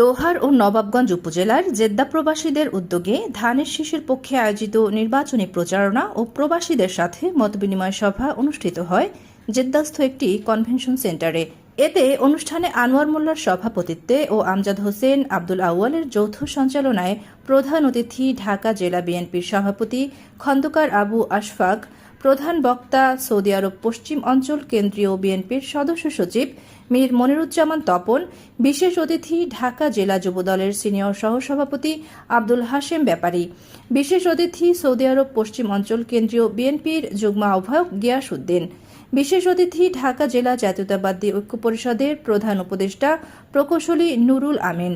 দোহার ও নবাবগঞ্জ উপজেলার জেদ্দা প্রবাসীদের উদ্যোগে ধানের শীষের পক্ষে আয়োজিত নির্বাচনী প্রচারণা ও প্রবাসীদের সাথে মতবিনিময় সভা অনুষ্ঠিত হয় জেদ্দাস্থ একটি কনভেনশন সেন্টারে। এতে অনুষ্ঠানে আনোয়ার মোল্লার সভাপতিত্বে ও আমজাদ হোসেন, আব্দুল আউয়ালের যৌথ সঞ্চালনায় প্রধান অতিথি ঢাকা জেলা বিএনপির সভাপতি খন্দকার আবু আশফাক প্রধান বক্তা সৌদি আরব পশ্চিম অঞ্চল কেন্দ্রীয় বিএনপির সদস্য সচিব মীর মনিরুজ্জামান তপন, বিশেষ অতিথি ঢাকা জেলা যুবদলের সিনিয়র সহসভাপতি আব্দুল হাশেম ব্যাপারী, বিশেষ অতিথি সৌদি আরব পশ্চিম অঞ্চল কেন্দ্রীয় বিএনপির যুগ্ম আহ্বায়ক গিয়াস উদ্দিন, বিশেষ অতিথি ঢাকা জেলা জাতীয়তাবাদী ঐক্য পরিষদের প্রধান উপদেষ্টা প্রকৌশলী নুরুল আমিন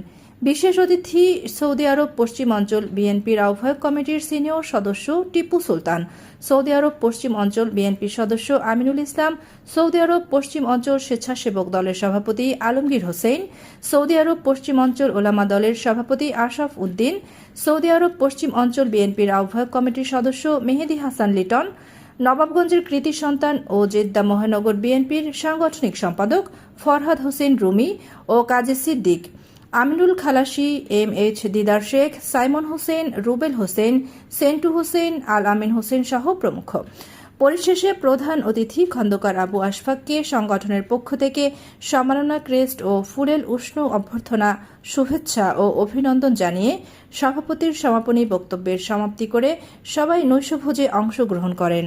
বিশেষ অতিথি সৌদি আরব পশ্চিম অঞ্চল বিএনপির আহ্বায়ক কমিটির সিনিয়র সদস্য টিপু সুলতান, সৌদি আরব পশ্চিম অঞ্চল বিএনপির সদস্য আমিনুল ইসলাম, সৌদি আরব পশ্চিম অঞ্চল স্বেচ্ছাসেবক দলের সভাপতি আলমগীর হোসেন, সৌদি আরব পশ্চিম অঞ্চল ওলামা দলের সভাপতি আশরাফ উদ্দিন, সৌদি আরব পশ্চিম অঞ্চল বিএনপির আহ্বায়ক কমিটির সদস্য মেহেদি হাসান লিটন, নবাবগঞ্জের কৃতি সন্তান ও জেদ্দা মহানগর বিএনপির সাংগঠনিক সম্পাদক ফরহাদ হোসেন রুমি ও Kazi Siddique. Aminul Khalasi, M H Didar Sheikh, Simon Hossain, Rubel Hossain, Sentu Hossain, Al Amin Hossain সহ প্রমুখ। পরিশেষে প্রধান অতিথি খন্দকার আবু আশফাককে সংগঠনের পক্ষ থেকে সম্মাননা ক্রেস্ট ও ফুলেল উষ্ণ অভ্যর্থনা, শুভেচ্ছা ও অভিনন্দন জানিয়ে সভাপতির সমাপনী বক্তব্যের সমাপ্তি করে সবাই নৈশভোজে অংশগ্রহণ করেন।